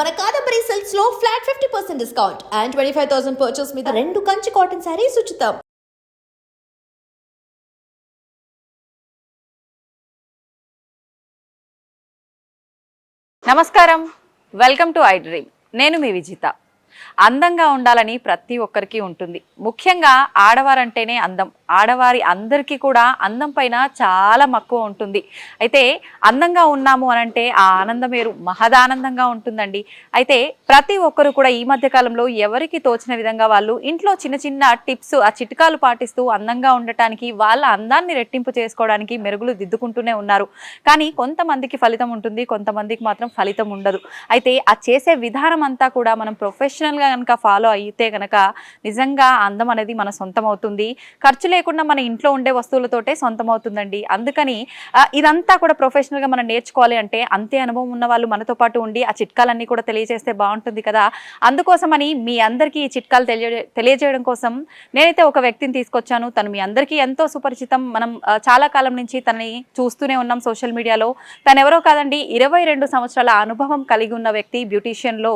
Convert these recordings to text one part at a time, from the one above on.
మన Kadambari సెల్స్లో flat fifty percent discount and twenty five thousand purchase మీద రెండు కంచి కాటన్ శారీస్ ఉచితం. నమస్కారం. వెల్కమ్ టు ఐ డ్రీమ్ నేను మీ విజిత. అందంగా ఉండాలని ప్రతి ఒక్కరికి ఉంటుంది. ముఖ్యంగా ఆడవారంటేనే అందం. ఆడవారి అందరికీ కూడా అందం పైన చాలా మక్కువ ఉంటుంది. అయితే అందంగా ఉన్నాము అనంటే ఆ ఆనందం మహదానందంగా ఉంటుందండి. అయితే ప్రతి ఒక్కరు కూడా ఈ మధ్య కాలంలో ఎవరికి తోచిన విధంగా వాళ్ళు ఇంట్లో చిన్న చిన్న టిప్స్ ఆ చిట్కాలు పాటిస్తూ అందంగా ఉండటానికి వాళ్ళ అందాన్ని రెట్టింపు చేసుకోవడానికి మెరుగులు దిద్దుకుంటూనే ఉన్నారు. కానీ కొంతమందికి ఫలితం ఉంటుంది కొంతమందికి మాత్రం ఫలితం ఉండదు. అయితే ఆ చేసే విధానం అంతా కూడా మనం ప్రొఫెషనల్గా కనుక ఫాలో అయితే కనుక నిజంగా అందం అనేది మన సొంతం అవుతుంది ఖర్చు లేకుండా మన ఇంట్లో ఉండే వస్తువులతోటే సొంతం అవుతుందండి అందుకని ఇదంతా కూడా ప్రొఫెషనల్గా మనం నేర్చుకోవాలి అంటే అంతే అనుభవం ఉన్న వాళ్ళు మనతో పాటు ఉండి ఆ చిట్కాలన్నీ కూడా తెలియజేస్తే బాగుంటుంది కదా. అందుకోసమని మీ అందరికీ ఈ చిట్కాలు తెలియ తెలియజేయడం కోసం నేనైతే ఒక వ్యక్తిని తీసుకొచ్చాను. తను మీ అందరికీ ఎంతో సుపరిచితం. మనం చాలా కాలం నుంచి తనని చూస్తూనే ఉన్నాం సోషల్ మీడియాలో. తను ఎవరో కాదండి ఇరవై రెండు సంవత్సరాల అనుభవం కలిగి ఉన్న వ్యక్తి బ్యూటీషియన్లో.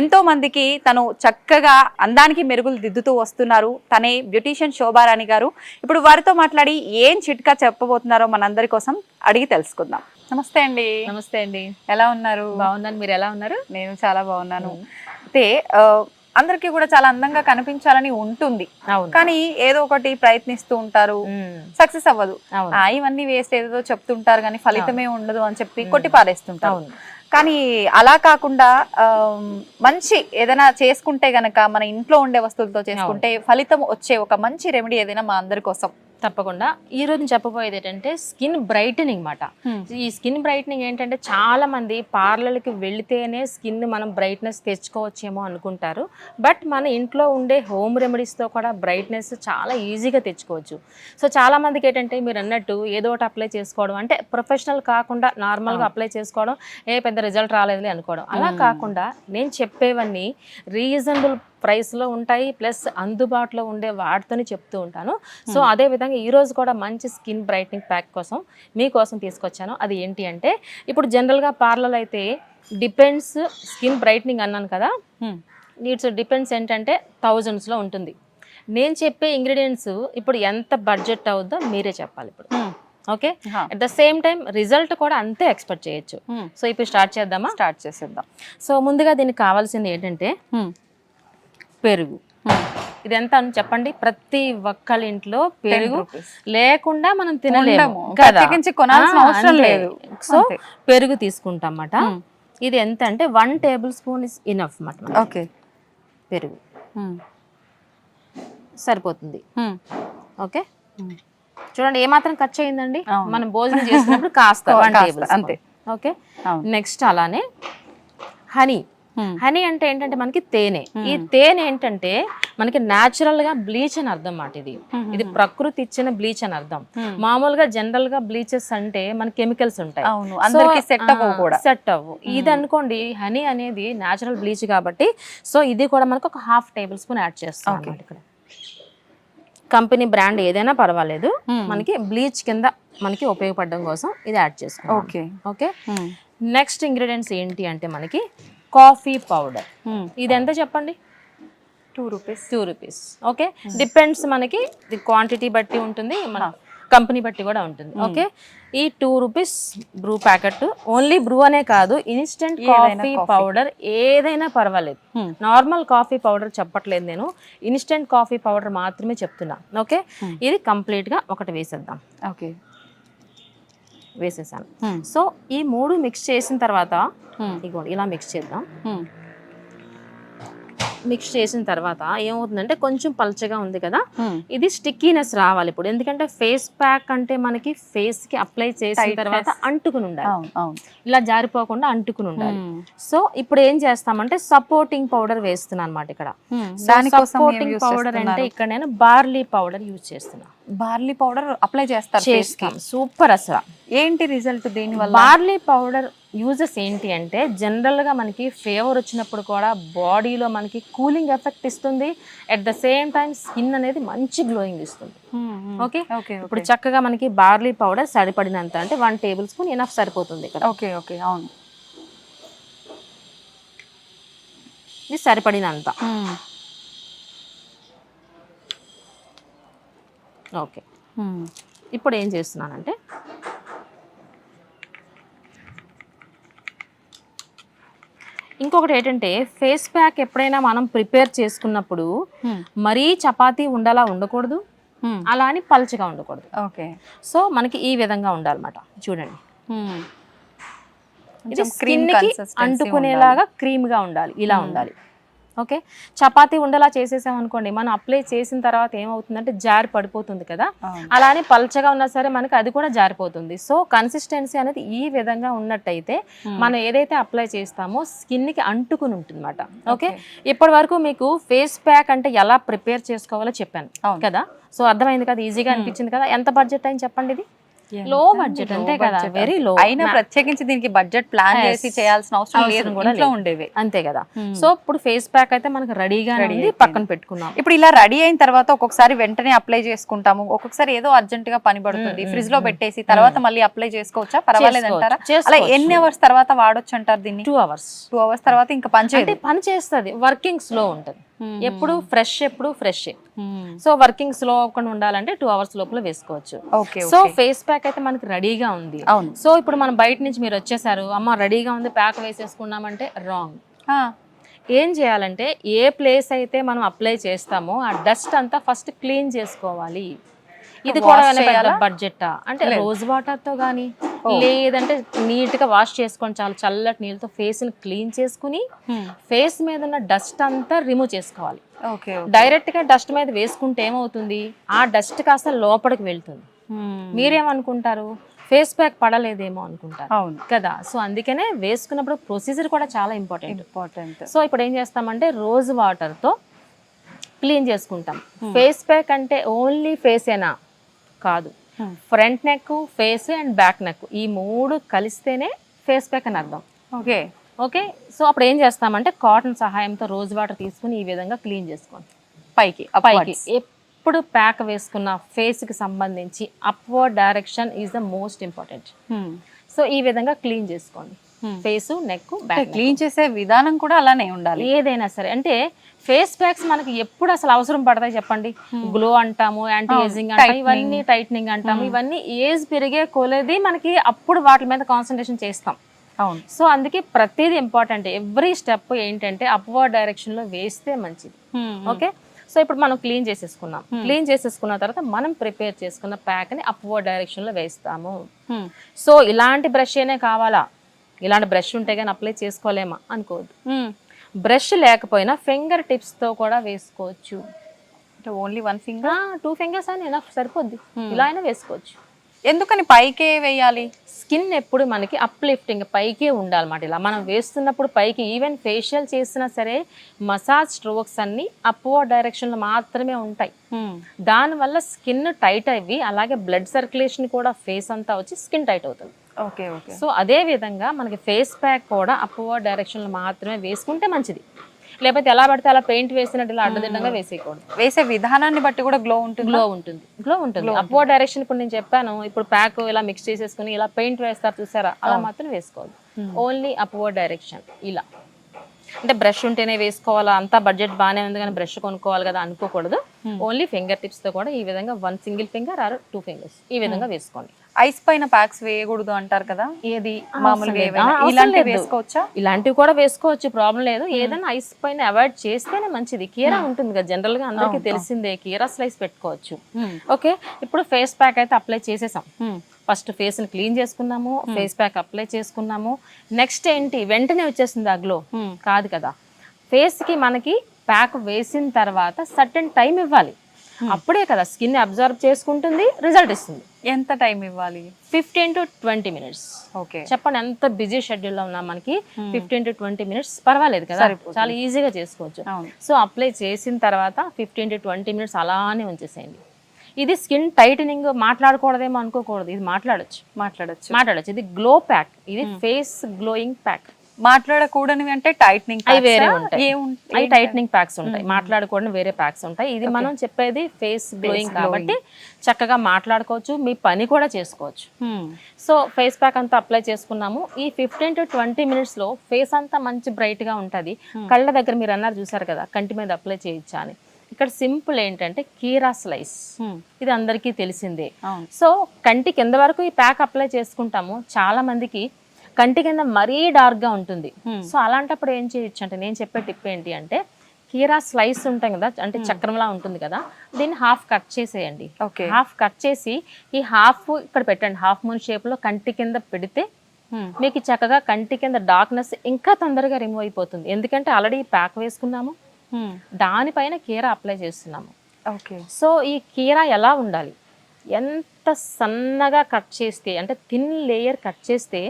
ఎంతో మందికి తను చక్కగా అందానికి మెరుగులు దిద్దుతూ వస్తున్నారు. తనే బ్యూటీషియన్ శోభారాణి గారు. ఇప్పుడు వారితో మాట్లాడి ఏం చిట్కా చెప్పబోతున్నారో మనందరి కోసం అడిగి తెలుసుకుందాం. నమస్తే అండి. నమస్తే అండి. ఎలా ఉన్నారు? బాగున్నాను. మీరు ఎలా ఉన్నారు? నేను చాలా బాగున్నాను. అయితే అందరికీ కూడా చాలా అందంగా కనిపించాలని ఉంటుంది. కానీ ఏదో ఒకటి ప్రయత్నిస్తూ ఉంటారు. సక్సెస్ అవ్వదు. ఇవన్నీ వేస్ట్ ఏదో చెప్తుంటారు కానీ ఫలితమే ఉండదు అని చెప్పి. కొట్టి పారేస్తుంటారు కానీ అలా కాకుండా మంచి ఏదైనా చేసుకుంటే గనక మన ఇంట్లో ఉండే వస్తువులతో చేసుకుంటే ఫలితం వచ్చే ఒక మంచి రెమెడీ ఏదైనా మా అందరి కోసం. తప్పకుండా. ఈ రోజు చెప్పబోయేది ఏంటంటే స్కిన్ బ్రైటనింగ్ మాట. ఈ స్కిన్ బ్రైటనింగ్ ఏంటంటే చాలా మంది పార్లర్కి వెళితేనే స్కిన్ మనం బ్రైట్నెస్ తెచ్చుకోవచ్చేమో అనుకుంటారు. బట్ మన ఇంట్లో ఉండే హోమ్ రెమెడీస్తో కూడా బ్రైట్నెస్ చాలా ఈజీగా తెచ్చుకోవచ్చు. సో చాలా మందికి ఏంటంటే మీరు అన్నట్టు ఏదో ఒకటి అప్లై చేసుకోవడం అంటే ప్రొఫెషనల్ కాకుండా నార్మల్గా అప్లై చేసుకోవడం ఏ పెద్ద రిజల్ట్ రాలేదులే అనుకోవడం. అలా. కాకుండా నేను చెప్పేవన్నీ రీజనబుల్ ప్రైస్లో ఉంటాయి ప్లస్ అందుబాటులో ఉండే వాటితోనే చెప్తూ ఉంటాను. So Hmm. అదే విధంగా ఈ రోజు కూడా మంచి స్కిన్ బ్రైట్నింగ్ ప్యాక్ కోసం మీకోసం తీసుకొచ్చాను. అది ఏంటి అంటే ఇప్పుడు జనరల్గా పార్లర్ అయితే డిపెండ్స్ స్కిన్ బ్రైట్నింగ్ అన్నాను కదా Hmm. నీడ్స్ డిపెండ్స్ ఏంటంటే థౌజండ్స్లో ఉంటుంది. నేను చెప్పే ఇంగ్రీడియంట్స్ ఇప్పుడు ఎంత బడ్జెట్ అవుద్దో మీరే చెప్పాలి ఇప్పుడు. Okay? At the same time result కూడా అంతే ఎక్స్పెక్ట్ చేయొచ్చు. సో ఇప్పుడు స్టార్ట్ చేద్దామా? స్టార్ట్ చేసేద్దాం. సో ముందుగా దీనికి కావాల్సింది ఏంటంటే పెరుగు. ఇది ఎంత అని చెప్పండి? ప్రతి ఒక్కళ్ళ ఇంట్లో పెరుగు లేకుండా మనం తినలేము కొనాల్సిన అవసరం. లేదు. సో. పెరుగు తీసుకుంటాం అన్నమాట. ఇది ఎంత అంటే one tablespoon is enough అన్నమాట ఓకే. పెరుగు. సరిపోతుంది. ఓకే? చూడండి ఏమాత్రం ఖర్చు అయిందండి. మనం భోజనం చేసినప్పుడు కాస్త వన్ టేబుల్ అంతే. ఓకే. నెక్స్ట్ అలానే హనీ. హనీ అంటే ఏంటంటే మనకి తేనె. ఈ తేనె ఏంటంటే మనకి న్యాచురల్గా బ్లీచ్ అని అర్థం మాట ఇది ఇది ప్రకృతి ఇచ్చిన బ్లీచ్ అని అర్థం. మామూలుగా జనరల్గా బ్లీచెస్ అంటే మన కెమికల్స్ ఉంటాయి. సెట్ అవ్వవు కూడా. సెట్ అవ్వు. ఇది అనుకోండి హనీ అనేది న్యాచురల్ బ్లీచ్ కాబట్టి సో ఇది కూడా మనకు ఒక హాఫ్ టేబుల్ స్పూన్ యాడ్ చేస్తాం. అన్నమాట ఇక్కడ. కంపెనీ బ్రాండ్ ఏదైనా పర్వాలేదు. మనకి బ్లీచ్ కింద మనకి ఉపయోగపడడం కోసం ఇది యాడ్ చేసుకుంటాం ఓకే. ఓకే? నెక్స్ట్ ఇంగ్రీడియంట్స్ ఏంటి అంటే మనకి కాఫీ పౌడర్. ఇది ఎంత చెప్పండి? Two rupees two rupees okay? Depends మనకి క్వాంటిటీ బట్టి ఉంటుంది మన కంపెనీ బట్టి కూడా ఉంటుంది. ఓకే? ఈ two rupees Bru packet only Bru అనే కాదు ఇన్స్టెంట్ కాఫీ. పౌడర్ ఏదైనా పర్వాలేదు. నార్మల్ కాఫీ పౌడర్ చెప్పట్లేదు నేను. ఇన్స్టెంట్ కాఫీ పౌడర్ మాత్రమే చెప్తున్నా. ఓకే? ఇది కంప్లీట్గా ఒకటి వేసేద్దాం. ఓకే. వేసేసాను. సో ఈ మూడు మిక్స్ చేసిన తర్వాత ఇగోండి ఇలా మిక్స్ చేద్దాం. మిక్స్ చేసిన తర్వాత ఏమవుతుందంటే కొంచెం పల్చగా ఉంది కదా? ఇది స్టిక్కీనెస్ రావాలి ఇప్పుడు. ఎందుకంటే ఫేస్ ప్యాక్ అంటే మనకి ఫేస్కి అప్లై చేసిన. తర్వాత అంటుకుని ఉండాలి. ఇలా జారిపోకుండా అంటుకుని ఉండాలి. సో ఇప్పుడు ఏం చేస్తామంటే సపోర్టింగ్ పౌడర్ వేస్తున్నాను అనమాట ఇక్కడ సపోర్టింగ్ పౌడర్ అంటే? ఇక్కడ నేను బార్లీ పౌడర్ యూజ్ చేస్తున్నా. బార్లీ పౌడర్ అప్లై చేస్తారు. చేస్తాం. సూపర్ అసలు. ఏంటి రిజల్ట్ దీని వల్ల బార్లీ పౌడర్ యూజెస్ ఏంటి అంటే జనరల్గా మనకి ఫేవర్ వచ్చినప్పుడు కూడా బాడీలో మనకి కూలింగ్ ఎఫెక్ట్ ఇస్తుంది. At the same time skin అనేది మంచి గ్లోయింగ్ ఇస్తుంది. ఓకే? ఓకే ఇప్పుడు చక్కగా మనకి బార్లీ పౌడర్ సరిపడినంత అంటే వన్ టేబుల్ స్పూన్ ఎనఫ్ సరిపోతుంది ఇక్కడ. Okay okay. అవును. ఇది సరిపడినంత. ఓకే. ఇప్పుడు ఏం చేస్తున్నానంటే ఇంకొకటి ఏంటంటే ఫేస్ ప్యాక్ ఎప్పుడైనా మనం ప్రిపేర్ చేసుకున్నప్పుడు మరీ చపాతీ ఉండలా ఉండకూడదు అలా అని పలుచగా ఉండకూడదు. ఓకే. సో మనకి ఈ విధంగా ఉండాలన్నమాట. చూడండి. ఇది కొంచెం cream స్కిన్కి consistency అంటుకునేలాగా క్రీమ్గా ఉండాలి. ఇలా ఉండాలి. ఓకే? చపాతీ ఉండలా చేసేసాం అనుకోండి మనం అప్లై చేసిన తర్వాత ఏమవుతుందంటే జారి పడిపోతుంది కదా? అవును. అలా అని పల్చగా ఉన్నా సరే మనకి అది కూడా జారిపోతుంది. సో కన్సిస్టెన్సీ అనేది ఈ విధంగా ఉన్నట్టయితే మనం ఏదైతే అప్లై చేస్తామో స్కిన్కి అంటుకుని ఉంటుంది అనమాట ఓకే. ఇప్పటి వరకు మీకు ఫేస్ ప్యాక్ అంటే ఎలా ప్రిపేర్ చేసుకోవాలో చెప్పాను. కదా? సో అర్థమైంది కదా? ఈజీగా అనిపించింది కదా? ఎంత బడ్జెట్ అయింది చెప్పండి ఇది? లో బడ్జెట్ అంతే కదా. వెరీ లో అయినా ప్రత్యేకించి దీనికి బడ్జెట్ ప్లాన్. చేసి చేయాల్సిన అవసరం లేదు. ఇంట్లో. ఉండేవి. అంతే కదా. సో ఇప్పుడు ఫేస్ ప్యాక్ అయితే మనకి రెడీగా ఉంది. పక్కన పెట్టుకున్నాం. ఇప్పుడు ఇలా రెడీ అయిన తర్వాత ఒక్కొక్కసారి వెంటనే అప్లై చేసుకుంటాము. ఒక్కొక్కసారి ఏదో అర్జెంట్గా పని పడుతుంది. ఫ్రిడ్జ్లో పెట్టేసి తర్వాత మళ్ళీ అప్లై చేసుకోవచ్చా? పర్వాలేదు అంటారా. అలా ఎన్ని అవర్స్ తర్వాత వాడొచ్చు అంటారు దీన్ని? టూ అవర్స్ టూ అవర్స్ తర్వాత ఇంకా పని పని చేస్తుంది. వర్కింగ్ స్లో ఉంటుంది. Hmm. ఎప్పుడు ఫ్రెష్ ఎప్పుడు ఫ్రెష్ సో వర్కింగ్ స్లో అవ్వకుండా ఉండాలంటే టూ అవర్స్ లోపల వేసుకోవచ్చు. ఓకే సో ఫేస్ ప్యాక్ అయితే మనకి రెడీగా ఉంది. సో ఇప్పుడు మనం బయట నుంచి మీరు వచ్చేసారు అమ్మ రెడీగా ఉంది ప్యాక్ వేసేసుకున్నామంటే రాంగ్ ఏం చేయాలంటే ఏ ప్లేస్ అయితే మనం అప్లై చేస్తామో ఆ డస్ట్ అంతా ఫస్ట్ క్లీన్ చేసుకోవాలి. ఇది కూడా పెద్ద? బడ్జెట్ అంటే రోజ్ వాటర్తో గానీ లేదంటే నీట్గా వాష్ చేసుకొని చాలా చల్లటి నీళ్ళతో ఫేస్ని క్లీన్ చేసుకుని. ఫేస్ మీద ఉన్న డస్ట్ అంతా రిమూవ్ చేసుకోవాలి. డైరెక్ట్గా డస్ట్ మీద వేసుకుంటే ఏమవుతుంది? ఆ డస్ట్ కాస్త లోపలికి వెళ్తుంది. మీరేమనుకుంటారు? ఫేస్ ప్యాక్ పడలేదేమో అనుకుంటారు. అవును. కదా? సో అందుకనే వేసుకున్నప్పుడు ప్రొసీజర్ కూడా చాలా ఇంపార్టెంట్. ఇంపార్టెంట్. సో ఇప్పుడు ఏం చేస్తామంటే రోజ్ వాటర్తో క్లీన్ చేసుకుంటాం. ఫేస్ ప్యాక్ అంటే ఓన్లీ ఫేసేనా? కాదు. Front neck face and back neck ఈ మూడు కలిస్తేనే ఫేస్ ప్యాక్ అని అర్థం. ఓకే. ఓకే? సో అప్పుడు ఏం చేస్తామంటే కాటన్ సహాయంతో రోజ్ వాటర్ తీసుకుని ఈ విధంగా క్లీన్ చేసుకోండి పైకి పైకి. ఎప్పుడు ప్యాక్ వేసుకున్న ఫేస్కి సంబంధించి upward direction is the most important so ఈ విధంగా క్లీన్ చేసుకోండి. ఫేస్ నెక్ బ్యాక్ క్లీన్ చేసే విధానం కూడా అలానే ఉండాలి. ఏదైనా సరే అంటే ఫేస్ ప్యాక్స్ మనకి ఎప్పుడు అసలు అవసరం పడతాయి చెప్పండి? గ్లో అంటాము యాంటీ ఏజింగ్ అంటాము ఇవన్నీ టైట్నింగ్ అంటాము ఇవన్నీ ఏజ్ పెరిగే కొలది మనకి అప్పుడు వాటి మీద కాన్సన్ట్రేషన్ చేస్తాం. అవును. సో అందుకే ప్రతిదీ ఇంపార్టెంట్ ఎవ్రీ స్టెప్ ఏంటంటే అప్వర్డ్ డైరెక్షన్లో వేస్తే మంచిది. ఓకే సో ఇప్పుడు మనం క్లీన్ చేసేసుకున్నాం క్లీన్ చేసేసుకున్న తర్వాత మనం ప్రిపేర్ చేసుకున్న ప్యాక్ని అప్వర్డ్ డైరెక్షన్లో వేస్తాము. సో ఇలాంటి బ్రష్ ఏనే కావాలా? ఇలాంటి బ్రష్ ఉంటే కానీ అప్లై చేసుకోలేమా? అనుకోవద్దు. బ్రష్ లేకపోయినా ఫింగర్ టిప్స్తో కూడా వేసుకోవచ్చు. Only one finger? Two fingers అని ఎనఫ్ సరిపోద్ది. ఇలా అయినా వేసుకోవచ్చు. ఎందుకని పైకే వేయాలి? స్కిన్ ఎప్పుడు మనకి అప్లిఫ్టింగ్ పైకే ఉండాలన్నమాట ఇలా. మనం వేస్తున్నప్పుడు పైకి ఈవెన్ ఫేషియల్ చేసినా సరే మసాజ్ స్ట్రోక్స్ అన్ని అప్వర్డ్ డైరెక్షన్లో మాత్రమే ఉంటాయి. దానివల్ల స్కిన్ టైట్ అయ్యి అలాగే బ్లడ్ సర్క్యులేషన్ కూడా ఫేస్ అంతా వచ్చి స్కిన్ టైట్ అవుతుంది. Okay okay. సో అదే విధంగా మనకి ఫేస్ ప్యాక్ కూడా అప్వర్డ్ డైరెక్షన్లో మాత్రమే వేసుకుంటే మంచిది. లేకపోతే ఎలా పడితే అలా పెయింట్ వేసినట్టు ఇలా అడ్డదిడ్డంగా వేసేయకూడదు. వేసే విధానాన్ని బట్టి కూడా గ్లో ఉంటుంది? గ్లో ఉంటుంది. గ్లో ఉంటుంది. అప్వర్డ్ డైరెక్షన్ ఇప్పుడు నేను చెప్పాను ఇప్పుడు ప్యాక్ ఇలా మిక్స్ చేసేసుకుని ఇలా పెయింట్ వేస్తారు చూసారా? అలా మాత్రం వేసుకోవద్దు. ఓన్లీ అప్వర్డ్ డైరెక్షన్ ఇలా. అంటే బ్రష్ ఉంటేనే వేసుకోవాలా? అంతా బడ్జెట్ బాగానే ఉంది కానీ బ్రష్ కొనుక్కోవాలి కదా అనుకోకూడదు. ఓన్లీ ఫింగర్ టిప్స్తో కూడా ఈ విధంగా one single finger or two fingers ఈ విధంగా వేసుకోండి. ఐస్ పైన ప్యాక్స్ వేయకూడదు అంటారు కదా? ఏది? మామూలుగా ఇలాంటివి. వేసుకోవచ్చా? ఇలాంటివి కూడా వేసుకోవచ్చు. ప్రాబ్లం లేదు. ఏదైనా ఐస్ పైన అవాయిడ్ చేస్తేనే మంచిది. కీరా ఉంటుంది కదా? జనరల్గా అందరికీ తెలిసిందే. కీరా స్లైస్ పెట్టుకోవచ్చు. ఓకే ఇప్పుడు ఫేస్ ప్యాక్ అయితే అప్లై చేసేసాం. ఫస్ట్ ఫేస్ని క్లీన్ చేసుకున్నాము ఫేస్ ప్యాక్ అప్లై చేసుకున్నాము. నెక్స్ట్ ఏంటి? వెంటనే వచ్చేసింది ఆ గ్లో. కాదు కదా. ఫేస్కి మనకి ప్యాక్ వేసిన తర్వాత సర్టన్ టైం ఇవ్వాలి. అప్పుడే కదా స్కిన్ అబ్జర్వ్ చేసుకుంటుంది రిజల్ట్ ఇస్తుంది. ఎంత టైం ఇవ్వాలి? Fifteen to twenty minutes. Okay. చెప్పండి ఎంత బిజీ షెడ్యూల్లో ఉన్నాం మనకి ఫిఫ్టీన్ టు ట్వంటీ మినిట్స్ పర్వాలేదు కదా. చాలా ఈజీగా చేసుకోవచ్చు. సో అప్లై చేసిన తర్వాత ఫిఫ్టీన్ టు ట్వంటీ మినిట్స్ అలానే ఉంచేసేయండి. ఇది స్కిన్ టైటనింగ్ మాట్లాడకూడదేమో అనుకోకూడదు. ఇది మాట్లాడొచ్చు. మాట్లాడొచ్చు. మాట్లాడొచ్చు. ఇది గ్లో ప్యాక్. ఇది ఫేస్ గ్లోయింగ్ ప్యాక్. మాట్లాడకూడనివి అంటే టైట్నింగ్ అవి వేరే ఉంటాయి. అవి టైట్నింగ్ ప్యాక్స్ ఉంటాయి. మాట్లాడుకోవడం వేరే ప్యాక్స్ ఉంటాయి. ఇది మనం చెప్పేది ఫేస్ గ్లోయింగ్ కాబట్టి చక్కగా మాట్లాడుకోవచ్చు. మీ పని కూడా చేసుకోవచ్చు. సో ఫేస్ ప్యాక్ అంతా అప్లై చేసుకున్నాము. ఈ ఫిఫ్టీన్ టు ట్వంటీ మినిట్స్లో ఫేస్ అంతా మంచి బ్రైట్గా ఉంటది కళ్ళ దగ్గర మీరు అన్నారు చూసారు కదా కంటి మీద అప్లై చేయొచ్చా అని. ఇక్కడ సింపుల్ ఏంటంటే కీరా స్లైస్. ఇది అందరికీ తెలిసిందే. సో కంటి కింద వరకు ఈ ప్యాక్ అప్లై చేసుకుంటాము. చాలా మందికి కంటి కింద మరీ డార్క్గా ఉంటుంది సో అలాంటప్పుడు ఏం చేయొచ్చు అంటే నేను చెప్పే టిప్ ఏంటి అంటే కీరా స్లైస్ ఉంటాం కదా అంటే చక్రంలా ఉంటుంది కదా దీన్ని హాఫ్ కట్ చేసేయండి. ఓకే. హాఫ్ కట్ చేసి ఈ హాఫ్ ఇక్కడ పెట్టండి. హాఫ్ మూన్ షేప్లో కంటి కింద పెడితే మీకు చక్కగా కంటి కింద డార్క్నెస్ ఇంకా తొందరగా రిమూవ్ అయిపోతుంది. ఎందుకంటే ఆల్రెడీ ప్యాక్ వేసుకున్నాము. దానిపైన కీరా అప్లై చేస్తున్నాము. ఓకే సో ఈ కీరా ఎలా ఉండాలి? ఎంత సన్నగా కట్ చేస్తే అంటే థిన్ లేయర్ కట్ చేస్తే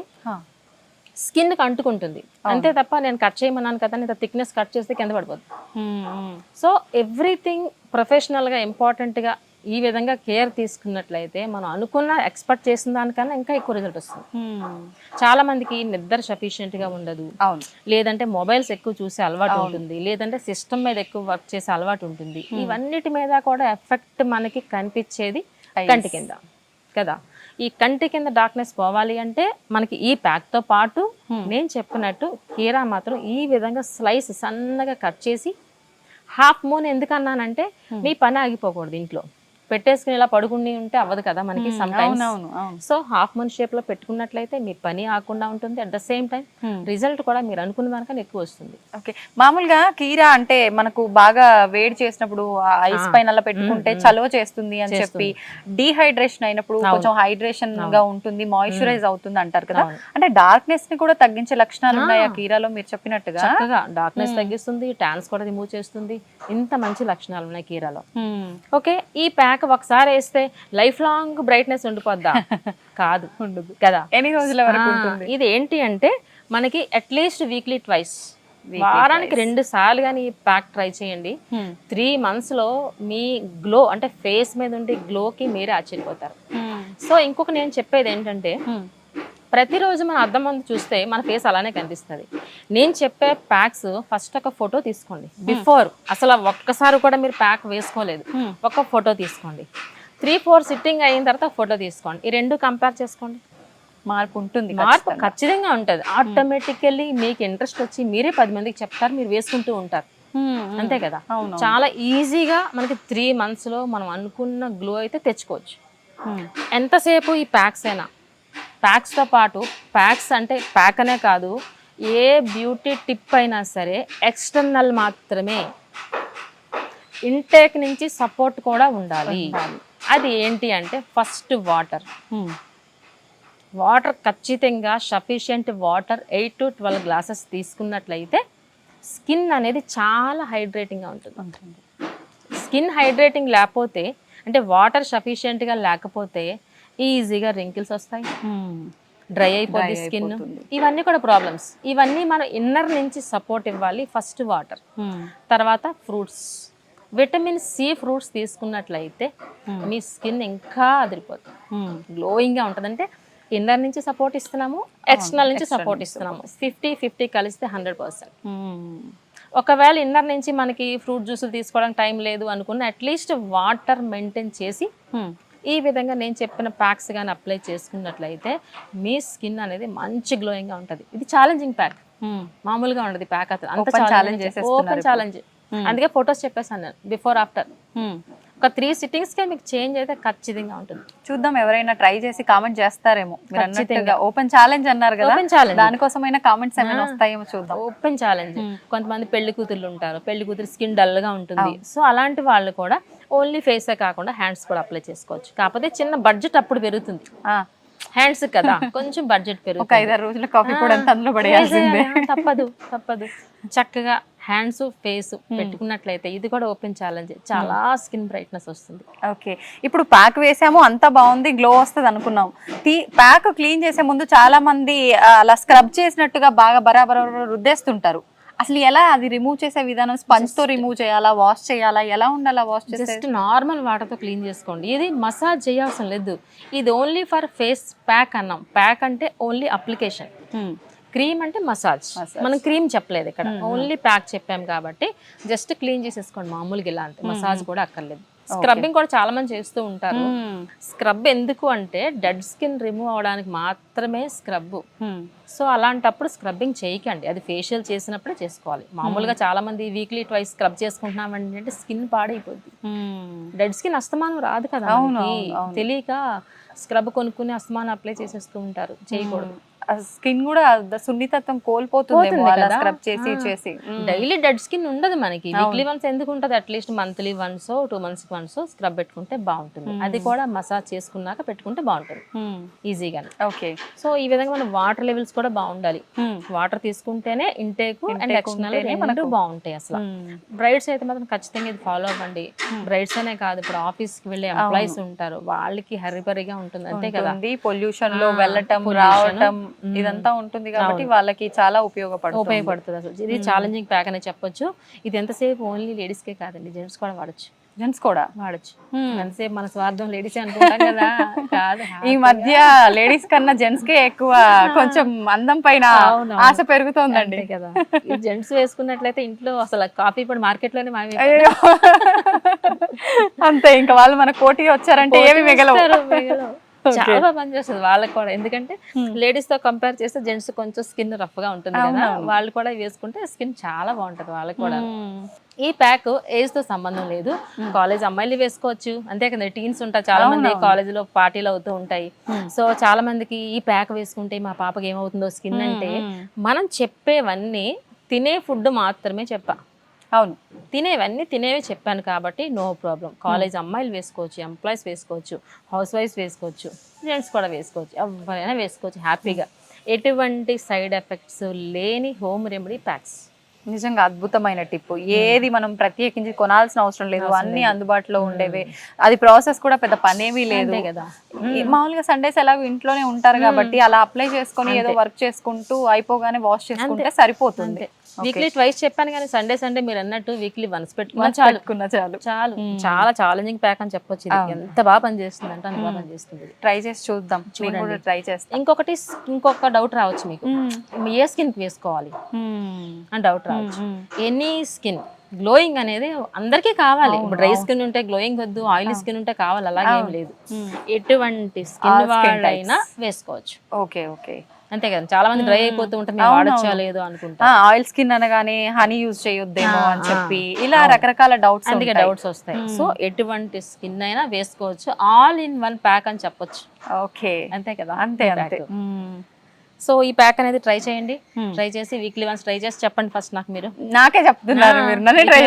స్కిన్కి అంటుకుంటుంది. అంతే తప్ప నేను కట్ చేయమన్నాను కదా నేను థిక్నెస్ కట్ చేస్తే కింద పడిపోతుంది సో ఎవ్రీథింగ్ ప్రొఫెషనల్గా ఇంపార్టెంట్గా ఈ విధంగా కేర్ తీసుకున్నట్లయితే మనం అనుకున్న ఎక్స్పెక్ట్ చేసిన దానికన్నా ఇంకా ఎక్కువ రిజల్ట్ వస్తుంది. చాలా మందికి నిద్ర సఫిషియెంట్గా ఉండదు. అవును. లేదంటే మొబైల్స్ ఎక్కువ చూసే అలవాటు ఉంటుంది. లేదంటే సిస్టమ్ మీద ఎక్కువ వర్క్ చేసే అలవాటు ఉంటుంది. ఇవన్నిటి మీద కూడా ఎఫెక్ట్ మనకి కనిపించేది కంటి కింద. కదా? ఈ కంటి కింద డార్క్నెస్ పోవాలి అంటే మనకి ఈ ప్యాక్తో పాటు నేను చెప్పినట్టు కీరా మాత్రం ఈ విధంగా స్లైస్ సన్నగా కట్ చేసి హాఫ్ మూన్ ఎందుకు అన్నానంటే మీ పని ఆగిపోకూడదు ఇంట్లో. పెట్టేసుకుని ఇలా పడుకుని ఉంటే అవ్వదు కదా మనకి sometimes so half moon షేప్లో పెట్టుకున్నట్లయితే మీ పని ఆకుండా ఉంటుంది. At the same time result కూడా మీరు అనుకున్న దానికన్నా ఎక్కువ వస్తుంది. ఓకే. మామూలుగా కీరా అంటే మనకు బాగా వేడి చేసినప్పుడు ఐస్ పైన అలా పెట్టుకుంటే చలువ చేస్తుంది అని చెప్పి డీహైడ్రేషన్ అయినప్పుడు కొంచెం హైడ్రేషన్గా ఉంటుంది మాయిశ్చరైజ్ అవుతుంది అంటారు కదా. అంటే డార్క్నెస్ని కూడా తగ్గించే లక్షణాలు ఉన్నాయి ఆ కీరాలో మీరు చెప్పినట్టుగా? డార్క్నెస్ తగ్గిస్తుంది ట్యాన్స్ కూడా రిమూవ్ చేస్తుంది. ఇంత మంచి లక్షణాలు ఉన్నాయి కీరాలో. ఓకే. ఈ ప్యాక్ ఒకసారి వేస్తే లైఫ్ లాంగ్ బ్రైట్నెస్ ఉండిపోద్దా? కాదు. ఉండదు. కదా? ఎన్ని రోజుల వరకు ఇది ఏంటి అంటే మనకి అట్లీస్ట్ వీక్లీ ట్వైస్ వారానికి రెండు సార్లు కానీ ఈ ప్యాక్ ట్రై చేయండి. త్రీ మంత్స్లో మీ గ్లో అంటే ఫేస్ మీద ఉండే గ్లోకి మీరే ఆశ్చర్యపోతారు. సో ఇంకొక నేను చెప్పేది ఏంటంటే ప్రతిరోజు మన అద్దం ముందు చూస్తే మన ఫేస్ అలానే కనిపిస్తుంది. నేను చెప్పే ప్యాక్స్ ఫస్ట్ ఒక ఫోటో తీసుకోండి. బిఫోర్ అసలు ఒక్కసారి కూడా మీరు ప్యాక్ వేసుకోలేదు. ఒక ఫోటో తీసుకోండి. త్రీ ఫోర్ సిట్టింగ్ అయిన తర్వాత ఫోటో తీసుకోండి. ఈ రెండు కంపేర్ చేసుకోండి. మార్పు ఉంటుంది మార్పు ఖచ్చితంగా. ఉంటుంది. ఆటోమేటికల్లీ మీకు ఇంట్రెస్ట్ వచ్చి మీరే పది మందికి చెప్తారు మీరు వేసుకుంటూ ఉంటారు. అంతే కదా. చాలా ఈజీగా మనకి త్రీ మంత్స్లో మనం అనుకున్న గ్లో అయితే తెచ్చుకోవచ్చు. ఎంతసేపు ఈ ప్యాక్స్ అయినా? ప్యాక్స్తో పాటు ప్యాక్స్ అంటే ప్యాక్ అనే కాదు ఏ బ్యూటీ టిప్ అయినా సరే ఎక్స్టర్నల్ మాత్రమే ఇంటేక్ నుంచి సపోర్ట్ కూడా ఉండాలి. అది ఏంటి అంటే ఫస్ట్ వాటర్ వాటర్ ఖచ్చితంగా sufficient water eight to twelve glasses తీసుకున్నట్లయితే స్కిన్ అనేది చాలా హైడ్రేటింగ్గా ఉంటుంది. స్కిన్ హైడ్రేటింగ్ లేకపోతే అంటే వాటర్ సఫిషియెంట్గా లేకపోతే ఈజీగా రింకిల్స్ వస్తాయి. డ్రై అయిపోతుంది. స్కిన్ ఇవన్నీ కూడా ప్రాబ్లమ్స్ ఇవన్నీ మనం ఇన్నర్ నుంచి సపోర్ట్ ఇవ్వాలి ఫస్ట్ వాటర్ తర్వాత ఫ్రూట్స్ విటమిన్ సి ఫ్రూట్స్ తీసుకున్నట్లయితే మీ స్కిన్ ఇంకా అదిరిపోతుంది గ్లోయింగ్గా ఉంటుంది. అంటే ఇన్నర్ నుంచి సపోర్ట్ ఇస్తున్నాము ఎక్స్టర్నల్ నుంచి సపోర్ట్ ఇస్తున్నాము. ఫిఫ్టీ ఫిఫ్టీ కలిస్తే హండ్రెడ్ పర్సెంట్ ఒకవేళ ఇన్నర్ నుంచి మనకి ఫ్రూట్ జ్యూసులు తీసుకోవడానికి టైం లేదు అనుకున్న అట్లీస్ట్ వాటర్ మెయింటైన్ చేసి ఈ విధంగా నేను చెప్పిన ప్యాక్స్ కానీ అప్లై చేసుకున్నట్లయితే మీ స్కిన్ అనేది మంచి గ్లోయింగ్గా ఉంటుంది. ఇది ఛాలెంజింగ్ ప్యాక్ మామూలుగా ఉండదు ప్యాక్ అసలు. అంత ఛాలెంజ్ ఓపెన్ ఛాలెంజ్ అందుకే ఫొటోస్ చెప్పేసాను నేను బిఫోర్ ఆఫ్టర్ ఒక త్రీ సిట్టింగ్స్కే మీకు చేంజ్ అయితే ఖచ్చితంగా ఉంటుంది. చూద్దాం ఎవరైనా ట్రై చేసి కామెంట్ చేస్తారేమో. ఓపెన్ ఛాలెంజ్ అన్నారు కదా. దానికోసమైనా కామెంట్స్ ఏమైనా వస్తాయేమో చూద్దాం. ఓపెన్ ఛాలెంజ్ కొంతమంది పెళ్ళి కూతుర్లు ఉంటారు. పెళ్ళి కూతురు స్కిన్ డల్గా ఉంటుంది. సో అలాంటి వాళ్ళు కూడా ఓన్లీ ఫేసే కాకుండా హ్యాండ్స్ కూడా అప్లై చేసుకోవచ్చు. కాకపోతే చిన్న బడ్జెట్ అప్పుడు పెరుగుతుంది. హ్యాండ్స్ కదా కొంచెం బడ్జెట్ పెరుగుతుంది. ఐదారు రోజుల కాఫీ కూడా అంతా అందులో పడేయాల్సిందే. వేసేయాలి, తప్పదు తప్పదు. చక్కగా హ్యాండ్స్ ఫేస్ పెట్టుకున్నట్లయితే ఇది కూడా ఓపెన్ ఛాలెంజ్ చాలా స్కిన్ బ్రైట్నెస్ వస్తుంది. ఓకే. ఇప్పుడు ప్యాక్ వేసాము అంతా బాగుంది గ్లో వస్తుంది అనుకున్నాం. టీ ప్యాక్ క్లీన్ చేసే ముందు చాలా మంది అలా స్క్రబ్ చేసినట్టుగా బాగా బరాబర రుద్దేస్తుంటారు. అసలు ఎలా అది రిమూవ్ చేసే విధానం? స్పంజ్తో రిమూవ్ చేయాలా? వాష్ చేయాలా? ఎలా ఉండాలా వాష్ చేసే జస్ట్ నార్మల్ వాటర్తో క్లీన్ చేసుకోండి. ఇది మసాజ్ చేయవసరం లేదు. ఇది ఓన్లీ ఫర్ ఫేస్ ప్యాక్ అన్నాం. ప్యాక్ అంటే ఓన్లీ అప్లికేషన్ క్రీమ్ అంటే మసాజ్. మనం క్రీమ్ చెప్పలేదు ఇక్కడ. ఓన్లీ ప్యాక్ చెప్పాం కాబట్టి జస్ట్ క్లీన్ చేసేసుకోండి మామూలుగా ఇలా అంతే మసాజ్ కూడా అక్కర్లేదు. స్క్రబ్బింగ్ కూడా చాలా మంది చేస్తూ ఉంటారు. స్క్రబ్ ఎందుకు అంటే డెడ్ స్కిన్ రిమూవ్ అవడానికి మాత్రమే స్క్రబ్ సో అలాంటప్పుడు స్క్రబ్బింగ్ చేయకండి. అది ఫేషియల్ చేసినప్పుడే చేసుకోవాలి. మామూలుగా చాలా మంది వీక్లీ ట్వైస్ స్క్రబ్ చేసుకుంటున్నామండి అంటే స్కిన్ పాడైపోద్ది. డెడ్ స్కిన్ అస్తమానం రాదు కదా. తెలియక స్క్రబ్ కొనుక్కుని అస్తమానం అప్లై చేసేస్తూ ఉంటారు. చేయకూడదు. స్కిన్ కూడా సున్నితత్వం కోల్పోతుంది. స్క్రబ్ చేసి. చేసి. డైలీ డెడ్ స్కిన్ ఉండదు మనకి. వీక్లీ వన్స్ ఎందుకు ఉంటుంది? At least monthly once two months once scrub పెట్టుకుంటే బాగుంటుంది. అది కూడా మసాజ్ చేసుకున్నాక పెట్టుకుంటే బాగుంటుంది. ఈజీగానే ఓకే. సో ఈ విధంగా మన వాటర్ లెవెల్స్ కూడా బాగుండాలి. వాటర్ తీసుకుంటేనే ఇంటేక్ అండ్ ఎక్స్టర్నల్ రెండు బాగుంటాయి అసలు. బ్రైడ్స్ అయితే మాత్రం ఖచ్చితంగా ఇది ఫాలో అవ్వండి. బ్రైడ్స్ అనే కాదు ఇప్పుడు ఆఫీస్కి వెళ్ళే ఎంప్లాయీస్ ఉంటారు. వాళ్ళకి హరిబరిగా ఉంటుంది అంతే కదా పొల్యూషన్లో వెళ్ళటం. రావటం. ఇదంతా ఉంటుంది కాబట్టి వాళ్ళకి చాలా ఉపయోగపడుతుంది. ఉపయోగపడుతుంది అసలు. ఇది ఛాలెంజింగ్ ప్యాక్ అనే చెప్పొచ్చు. ఇది ఎంతసేపు ఓన్లీ లేడీస్ కే కాదండి జెంట్స్ కూడా వాడచ్చు. జెంట్స్ కూడా? వాడచ్చు. ఎంతసేపు మన స్వార్థం లేడీస్ అనుకుంటాం కదా. కాదు ఈ మధ్య లేడీస్ కన్నా జెంట్స్ కే ఎక్కువ కొంచెం అందం పైన. ఆశ పెరుగుతోందండి. కదా. జెంట్స్ వేసుకున్నట్లయితే ఇంట్లో అసలు కాఫీ పొడి మార్కెట్లోనే అయ్యో. అంతే ఇంకా వాళ్ళు మన కోటి వచ్చారంటే ఏమి మిగలవు. చాలా బాగా పనిచేస్తుంది వాళ్ళకి కూడా. ఎందుకంటే లేడీస్తో కంపేర్ చేస్తే జెంట్స్ కొంచెం స్కిన్ రఫ్గా ఉంటుంది కదా. వాళ్ళు కూడా వేసుకుంటే స్కిన్ చాలా బాగుంటది వాళ్ళకి కూడా. ఈ ప్యాక్ ఏజ్తో సంబంధం లేదు. కాలేజ్ అమ్మాయిలు వేసుకోవచ్చు. అంతే కదా టీన్స్ ఉంటారు చాలా మంది కాలేజ్లో పార్టీలు అవుతూ ఉంటాయి. సో చాలా మందికి ఈ ప్యాక్ వేసుకుంటే మా పాపకి ఏమవుతుందో స్కిన్ అంటే మనం చెప్పేవన్నీ తినే ఫుడ్ మాత్రమే చెప్పా. అవును. తినేవన్నీ తినేవి చెప్పాను కాబట్టి నో ప్రాబ్లం. కాలేజ్ అమ్మాయిలు వేసుకోవచ్చు ఎంప్లాయీస్ వేసుకోవచ్చు హౌస్ వైఫ్స్ వేసుకోవచ్చు జెంట్స్ కూడా వేసుకోవచ్చు ఎవరైనా వేసుకోవచ్చు హ్యాపీగా. ఎటువంటి సైడ్ ఎఫెక్ట్స్ లేని హోమ్ రెమెడీ ప్యాక్స్. నిజంగా అద్భుతమైన టిప్. ఏది మనం ప్రత్యేకించి కొనాల్సిన అవసరం లేదు. అన్ని అందుబాటులో ఉండేవే. అది ప్రాసెస్ కూడా పెద్ద పనేమీ లేదు. కదా. మామూలుగా సండేస్ ఎలాగో ఇంట్లోనే ఉంటారు కాబట్టి అలా అప్లై చేసుకొని ఏదో వర్క్ చేసుకుంటూ అయిపోగానే వాష్ చేసుకుంటే సరిపోతుంది. వీక్లీ ట్వైస్ చెప్పాను కానీ సండే సండే మీరు అన్నట్టు వీక్లీ వన్స్ పెట్టుకున్నా చాలు. చాలు. చాలు. చాలా ఛాలెంజింగ్ ప్యాక్ అని చెప్పొచ్చు ఎంత బాగా పనిచేస్తుంది అంటే అంత బాగా పనిచేస్తుంది. ట్రై చేసి చూద్దాం. కూడా ట్రై చేస్తాను ఇంకొకటి ఇంకొక డౌట్ రావచ్చు మీకు. ఏ స్కిన్ వేసుకోవాలి? అని డౌట్ రావచ్చు. ఎనీ స్కిన్ గ్లోయింగ్ అనేది అందరికీ కావాలి. డ్రై స్కిన్ ఉంటే గ్లోయింగ్ వద్దు ఆయిలీ స్కిన్ ఉంటే కావాలి అలాగే ఏం లేదు. ఎటువంటి స్కిన్ వాళ్ళైనా వేసుకోవచ్చు. Okay okay. అంతే కదా. చాలా మంది డ్రై అయిపోతూ ఉంటారు వాడచ్చా లేదో అనుకుంటా. ఆయిల్ స్కిన్ అనగానే హనీ యూజ్ చేయొద్దేమో అని చెప్పి ఇలా రకరకాల డౌట్స్ అందుకే డౌట్స్ వస్తాయి. సో ఎటువంటి స్కిన్ అయినా వేసుకోవచ్చు. ఆల్ ఇన్ వన్ ప్యాక్ అని చెప్పొచ్చు. ఓకే. అంతే కదా. అంతే అంతే. సో ఈ ప్యాక్ అనేది ట్రై చేయండి. ట్రై చేసి వీక్లీ వన్స్ ట్రై చేసి చెప్పండి ఫస్ట్ నాకు మీరు. నాకే చెప్తున్నారు మీరు. నన్నే ట్రై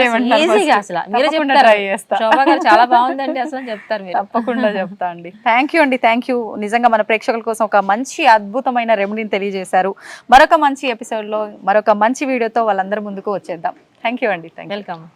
ఈజీగా. అసలు. మీరే చెప్తారు. try చేస్తా. శోభా గారు చాలా బాగుందండి అసలు చెప్తారు మీరు. తప్పకుండా చెప్తా అండి. థ్యాంక్ యూ అండి. థ్యాంక్ యూ నిజంగా మన ప్రేక్షకుల కోసం ఒక మంచి అద్భుతమైన రెమెడీని తెలియజేశారు. మరొక మంచి ఎపిసోడ్లో మరొక మంచి వీడియోతో వాళ్ళందరి ముందుకు వచ్చేద్దాం. థ్యాంక్ యూ అండి. వెల్కమ్